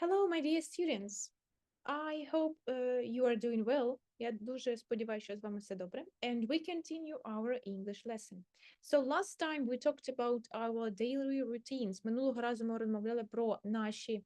Hello, my dear students. I hope uh, you are doing well. Я дуже сподіваюся, що з вами все добре. And we continue our English lesson. So last time we talked about our daily routines. Минулого разу ми розмовляли про наші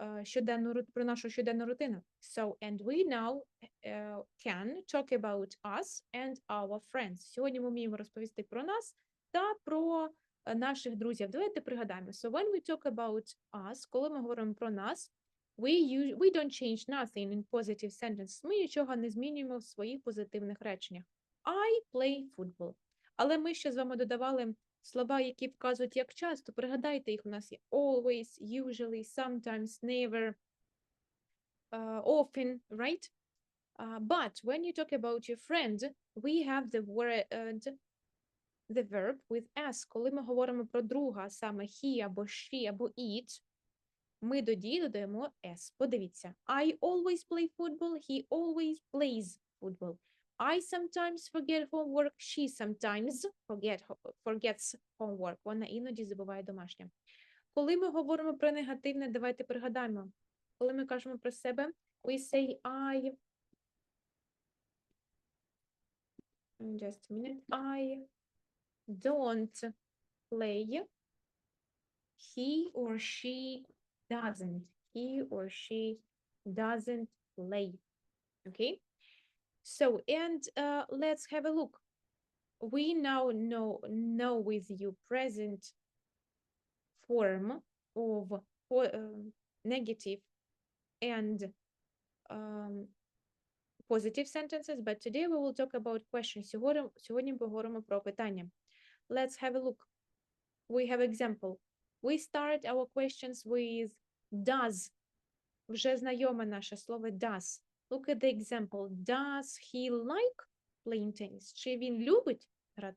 е, щоденну рут- про нашу щоденну рутину. So and we now uh, can talk about us and our friends. Сьогодні ми вміємо розповісти про нас та про е, наших друзів. Давайте пригадаємо. So when we talk about us, коли ми говоримо про нас, we, use, we don't change nothing in positive sentences. Ми нічого не змінюємо в своїх позитивних реченнях. I play football. Але ми ще з вами додавали слова, які вказують як часто. Пригадайте їх, у нас є always, usually, sometimes, never, uh, often, right? Uh, but when you talk about your friend, we have the word, the verb with s. Коли ми говоримо про друга, саме he або she або it, ми до дії додаємо s. Подивіться. I always play football, he always plays football. I sometimes forget homework, she sometimes forget, forgets homework. Вона іноді забуває домашнє. Коли ми говоримо про негативне, давайте пригадаємо. Коли ми кажемо про себе, we say I. Just a minute. I don't play. He or she doesn't. He or she doesn't play. Okay. So, and uh, let's have a look. We now know know with you present form of po- um, negative and um, positive sentences, but today we will talk about questions. Сьогодні, сьогодні поговоримо про питання. Let's have a look. We have example. We start our questions with does. Вже знайоме наше слово does. Look at the example. Does he like playing tennis? Чи він любить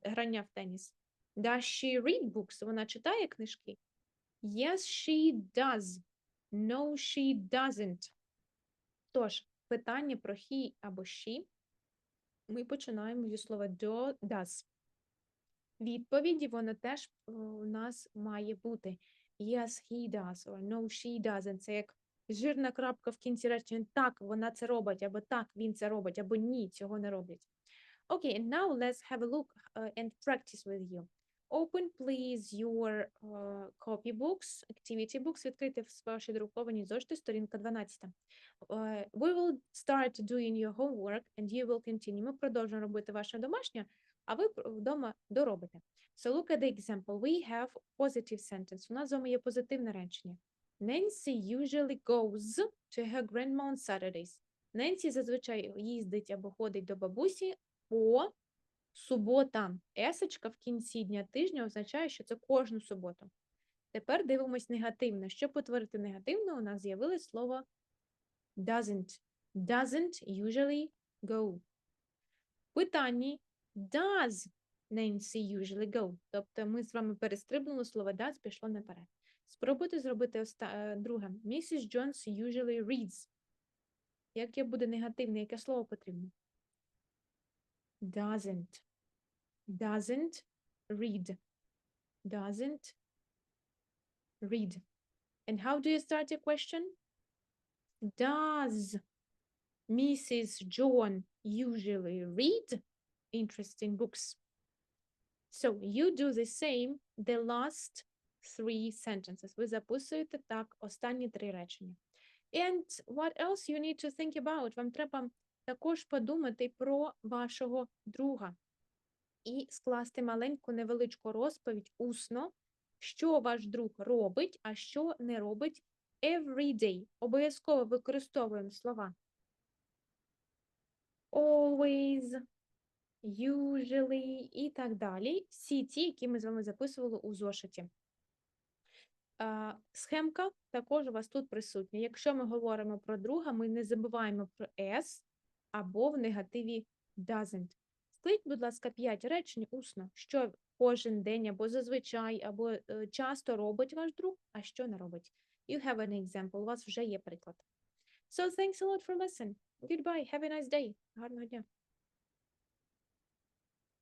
грання в теніс? Does she read books? Вона читає книжки? Yes, she does. No, she doesn't. Тож, питання про he або she ми починаємо зі слова do, does. Відповіді воно теж е, у нас має бути. Yes, he does, or no, she doesn't. Це як жирна крапка в кінці речення. Так, вона це робить, або так, він це робить, або ні, цього не роблять. Okay, and now let's have a look uh, and practice with you. Open, please, your uh, copybooks, activity books, відкрити ваші друковані зошити, сторінка 12. Uh, we will start doing your homework and you will continue. Ми продовжуємо робити ваше домашнє, а ви вдома доробите. So look at the example. We have positive sentence. У нас з вами є позитивне речення. Nancy usually goes to her grandma on Saturdays. Ненсі зазвичай їздить або ходить до бабусі по суботам. Есочка в кінці дня тижня означає, що це кожну суботу. Тепер дивимось негативно. Щоб утворити негативно, у нас з'явилось слово doesn't. Doesn't usually go. В питанні does Nancy usually go? Тобто ми з вами перестрибнули слово does, пішло наперед. Спробуйте зробити оста... е, друге. Mrs. Jones usually reads. Яке буде негативне, яке слово потрібно? Doesn't. Doesn't read. Doesn't read. And how do you start a question? Does Mrs. John usually read Interesting books? So you do the same the last three sentences. Ви записуєте так останні три речення. And what else you need to think about? Вам треба також подумати про вашого друга і скласти маленьку невеличку розповідь усно, що ваш друг робить, а що не робить every day. Обов'язково використовуємо слова always, usually і так далі. Всі ті, які ми з вами записували у зошиті. Схемка також у вас тут присутня. Якщо ми говоримо про друга, ми не забуваємо про S або в негативі doesn't. Складіть, будь ласка, 5 речень усно, що кожен день або зазвичай, або е, часто робить ваш друг, а що не робить. You have an example, у вас вже є приклад. So thanks a lot for listening. Goodbye, have a nice day. Гарного дня.